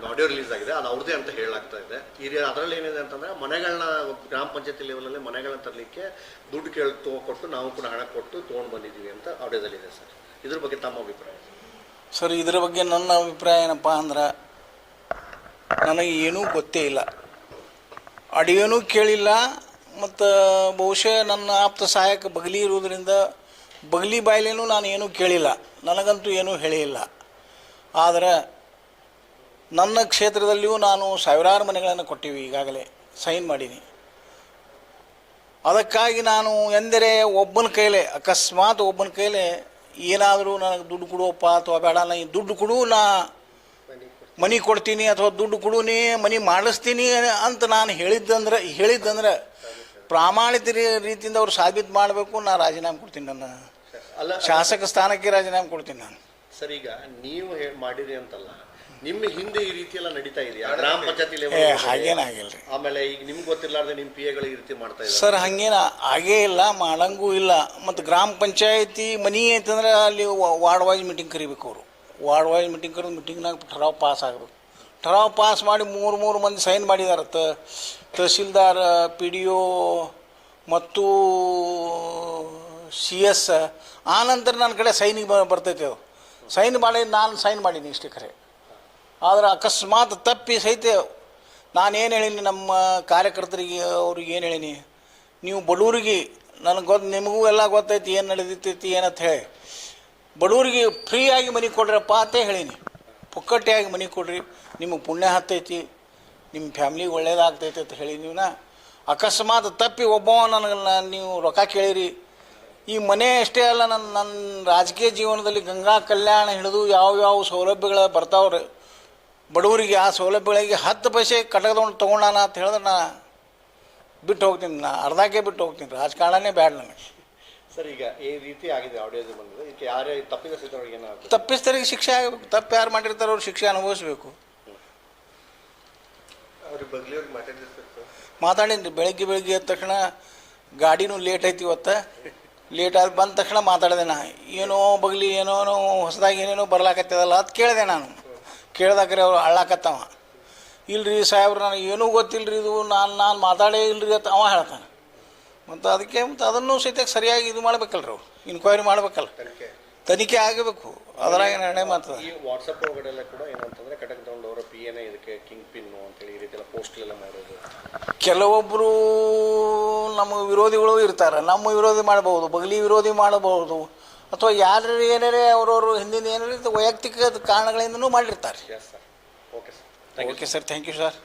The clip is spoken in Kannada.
ಒಂದು ಆಡಿಯೋ ರಿಲೀಸ್ ಆಗಿದೆ, ಅದು ಅವ್ರದೇ ಅಂತ ಹೇಳಲಾಗ್ತಾ ಇದೆ. ಈ ಅದರಲ್ಲಿ ಏನಿದೆ ಅಂತಂದ್ರೆ ಮನೆಗಳನ್ನ ಗ್ರಾಮ ಪಂಚಾಯತಿ ಲೆವೆಲಲ್ಲಿ ಮನೆಗಳನ್ನ ತರಲಿಕ್ಕೆ ದುಡ್ಡು ಕೇಳಿ ಕೊಟ್ಟು ನಾವು ಕೂಡ ಹಣ ಕೊಟ್ಟು ತೊಗೊಂಡು ಬಂದಿದ್ದೀವಿ ಅಂತ ಆಡಿಯೋದಲ್ಲಿದೆ ಸರ್. ಇದ್ರ ಬಗ್ಗೆ ತಮ್ಮ ಅಭಿಪ್ರಾಯ. ಸರ್, ಇದರ ಬಗ್ಗೆ ನನ್ನ ಅಭಿಪ್ರಾಯ ಏನಪ್ಪ ಅಂದ್ರೆ, ನನಗೆ ಏನೂ ಗೊತ್ತೇ ಇಲ್ಲ. ಆಡಿಯೋನೂ ಕೇಳಿಲ್ಲ, ಮತ್ತು ಬಹುಶಃ ನನ್ನ ಆಪ್ತ ಸಹಾಯಕ ಬಗಲಿ ಇರುವುದರಿಂದ ಬಗಲಿ ಬಾಯ್ಲೇನೂ ನಾನು ಏನೂ ಕೇಳಿಲ್ಲ. ನನಗಂತೂ ಏನೂ ಹೇಳಿಲ್ಲ. ಆದರೆ ನನ್ನ ಕ್ಷೇತ್ರದಲ್ಲಿಯೂ ನಾನು ಸಾವಿರಾರು ಮನೆಗಳನ್ನು ಕೊಟ್ಟಿವಿ ಈಗಾಗಲೇ ಸೈನ್ ಮಾಡೀನಿ. ಅದಕ್ಕಾಗಿ ನಾನು ಎಂದರೆ ಒಬ್ಬನ ಕೈಲೇ ಅಕಸ್ಮಾತ್ ಒಬ್ಬನ ಕೈಲೇ ಏನಾದರೂ ನನಗೆ ದುಡ್ಡು ಕೊಡುವಪ್ಪ ಅಥವಾ ಬೇಡ ನಾ ದುಡ್ಡು ಕೊಡು ನಾ ಮನಿ ಕೊಡ್ತೀನಿ ಅಥವಾ ದುಡ್ಡು ಕೊಡೂನಿ ಮನಿ ಮಾಡಿಸ್ತೀನಿ ಅಂತ ನಾನು ಹೇಳಿದ್ದಂದ್ರೆ ಹೇಳಿದ್ದಂದ್ರೆ ಪ್ರಾಮಾಣಿಕ ರೀತಿಯಿಂದ ಅವ್ರು ಸಾಬೀತು ಮಾಡಬೇಕು ನಾನು ರಾಜೀನಾಮೆ ಕೊಡ್ತೀನಿ ನನ್ನ ಶಾಸಕ ಸ್ಥಾನಕ್ಕೆ ರಾಜೀನಾಮೆ ಕೊಡ್ತೀನಿ ನಾನು. ಸರ್ ಈಗ ನೀವು ಮಾಡಿರಿ ಅಂತಲ್ಲ ನಿಮ್ಮ ಹಿಂದೆ ಈ ರೀತಿ ಎಲ್ಲ ನಡೀತಾ ಇದೆಯಾ? ಗ್ರಾಮ ಪಂಚಾಯತಿ ಲೆವೆಲ್ ಹಾಗೇನಾಗಿಲ್ಲ ರೀ. ಆಮೇಲೆ ಈಗ ನಿಮ್ಗೆ ಗೊತ್ತಿರಲಾರ್ದೆ ನಿಮ್ಮ ಪಿ ಎಗಳು ಈ ರೀತಿ ಮಾಡ್ತಾ ಇದ್ದಾರೆ. ಸರ್ ಹಂಗೇನ ಆಗೇ ಇಲ್ಲ ಮಾಡಂಗೂ ಇಲ್ಲ. ಮತ್ತು ಗ್ರಾಮ ಪಂಚಾಯತಿ ಮನಿ ಅಂತಂದ್ರೆ ಅಲ್ಲಿ ವಾ- ವಾರ್ಡ್ ವೈಸ್ ಮೀಟಿಂಗ್ ಕರಿಬೇಕು ಅವರು. ವಾರ್ಡ್ ವೈಸ್ ಮೀಟಿಂಗ್ ಕರೆದು ಮೀಟಿಂಗ್ನಾಗ ಠರಾವ್ ಪಾಸ್ ಆಗಬೇಕು ಠರಾವ್ ಪಾಸ್ ಮಾಡಿ ಮೂರು ಮೂರು ಮಂದಿ ಸೈನ್ ಮಾಡಿದಾರೆ ತಹಸೀಲ್ದಾರ್ ಪಿ ಡಿ ಒ ಮತ್ತು ಸಿ ಎಸ್. ಆನಂತರ ನನ್ನ ಕಡೆ ಸೈನಿಗೆ ಬ ಬರ್ತೈತೆ ಅದು. ಸೈನ್ ಮಾಡಿ, ನಾನು ಸೈನ್ ಮಾಡೀನಿ ಇಷ್ಟೇ ಖರೆ ಆದರೆ ಅಕಸ್ಮಾತ್ ತಪ್ಪಿ ಸಹಿತ ನಾನೇನು ಹೇಳೀನಿ, ನಮ್ಮ ಕಾರ್ಯಕರ್ತರಿಗೆ ಅವ್ರಿಗೆ ಏನು ಹೇಳೀನಿ? ನೀವು ಬಡವರಿಗೆ ನನಗೆ ಗೊತ್ತು ನಿಮಗೂ ಎಲ್ಲ ಗೊತ್ತೈತಿ, ಏನು ನಡೆದಿತ್ತೈತಿ ಏನಂತ ಹೇಳಿ. ಬಡವರಿಗೆ ಫ್ರೀಯಾಗಿ ಮನೆ ಕೊಡ್ರಪ್ಪ ಅಂತ ಹೇಳೀನಿ. ಪುಕ್ಕಟ್ಟೆಯಾಗಿ ಮನೆ ಕೊಡ್ರಿ, ನಿಮಗೆ ಪುಣ್ಯ ಹತ್ತೈತಿ ನಿಮ್ಮ ಫ್ಯಾಮ್ಲಿಗೆ ಒಳ್ಳೇದಾಗ್ತೈತಿ ಅಂತ ಹೇಳಿ ನೀವು ಅಕಸ್ಮಾತ್ ತಪ್ಪಿ ಒಬ್ಬವ ನನಗೆ ನಾನು ನೀವು ರೊಕ್ಕ ಕೇಳಿರಿ ಈ ಮನೆ ಅಷ್ಟೇ ಅಲ್ಲ ನನ್ನ ನನ್ನ ರಾಜಕೀಯ ಜೀವನದಲ್ಲಿ ಗಂಗಾ ಕಲ್ಯಾಣ ಹಿಡಿದು ಯಾವ ಯಾವ ಸೌಲಭ್ಯಗಳು ಬರ್ತಾವ್ರೆ? ಬಡವರಿಗೆ ಆ ಸೌಲಭ್ಯಗಳಿಗೆ ಹತ್ತು ಪೈಸೆ ಕಟಕದೊಂಡು ತೊಗೊಂಡಾನ ಅಂತ ಹೇಳಿದ್ರೆ ನಾ ಬಿಟ್ಟು ಹೋಗ್ತೀನಿ ನಾ ಅರ್ಧಕ್ಕೆ ಬಿಟ್ಟು ಹೋಗ್ತೀನಿ. ರಾಜಕಾರಣನೇ ಬ್ಯಾಡ ನನಗೆ ಸರ್ ಈಗ ಈ ರೀತಿ ಆಗಿದೆ ಆಡಿಯೋದು ಬಂದಿದೆ. ಇದಕ್ಕೆ ಯಾರೇ ತಪ್ಪಿದವ್ರಿಗೆ ಏನಾಗುತ್ತೆ ತಪ್ಪಿಸ್ತರಿಗೆ ಶಿಕ್ಷೆ ಆಗಬೇಕು. ತಪ್ಪು ಯಾರು ಮಾಡಿರ್ತಾರೋ ಅವ್ರು ಶಿಕ್ಷೆ ಅನುಭವಿಸ್ಬೇಕು. ಅವ್ರಿಗೆ ಬಗ್ಲಿಯವ್ರಿಗೆ ಮಾತಾಡಿದ್ರೆ ಮಾತಾಡೀನಿ ಬೆಳಗ್ಗೆ ಬೆಳಗ್ಗೆ ಎದ್ದ ತಕ್ಷಣ ಗಾಡಿನೂ ಲೇಟ್ ಐತಿ ಇವತ್ತು. ಲೇಟ್ ಆಗಿ ಬಂದ ತಕ್ಷಣ ಮಾತಾಡಿದೆ ನಾ, ಏನೋ ಬಗ್ಲಿ, ಏನೋ ಹೊಸದಾಗಿ ಏನೇನೋ ಬರ್ಲಾಕತ್ತದಲ್ಲ ಅದು ಕೇಳಿದೆ ನಾನು. ಕೇಳ್ದಾಕ್ರೆ ಅವ್ರು ಅಳ್ಳಾಕತ್ತವ. ಇಲ್ರಿ ಸಾಹೇಬ್ರು, ನನಗೆ ಏನೂ ಗೊತ್ತಿಲ್ಲರಿ ಇದು, ನಾನು ನಾನು ಮಾತಾಡೇ ಇಲ್ರಿ ಅಂತ ಅವ ಹೇಳ್ತಾನೆ. ಮತ್ತು ಅದಕ್ಕೆ, ಮತ್ತು ಅದನ್ನು ಸಹಿತ ಸರಿಯಾಗಿ ಇದು ಮಾಡ್ಬೇಕಲ್ರಿ ಅವ್ರು ಇನ್ಕ್ವೈರಿ ಮಾಡ್ಬೇಕಲ್ಲ. ತನಿಖೆ ಆಗಬೇಕು. ಅದರಾಗ ನಿರ್ಣಯ ಮಾಡ್ತದೆ. ಈ ವಾಟ್ಸಪ್ ಒಳಗಡೆ ಕೂಡ ಏನಂತಂದ್ರೆ ಕಟಕ ತಗೊಂಡವರ ಪಿ ಎನ್ ಇದಕ್ಕೆ ಕಿಂಗ್ ಪಿನ್ ಅಂತೇಳಿ ಈ ರೀತಿ ಎಲ್ಲ ಪೋಸ್ಟ್ ಎಲ್ಲ ಮಾಡೋದು ಕೆಲವೊಬ್ಬರು ನಮ್ಮ ವಿರೋಧಿಗಳು ಇರ್ತಾರೆ. ನಮ್ಮ ವಿರೋಧಿ ಮಾಡಬಹುದು ಬಗಲಿ ವಿರೋಧಿ ಮಾಡಬಹುದು ಅಥವಾ ಯಾರು ಏನಾರೇ ಅವರವರು ಹಿಂದಿನ ಏನಾರೇ ವೈಯಕ್ತಿಕ ಕಾರಣಗಳಿಂದನೂ ಮಾಡಿರ್ತಾರೆ. Okay sir okay sir thank you sir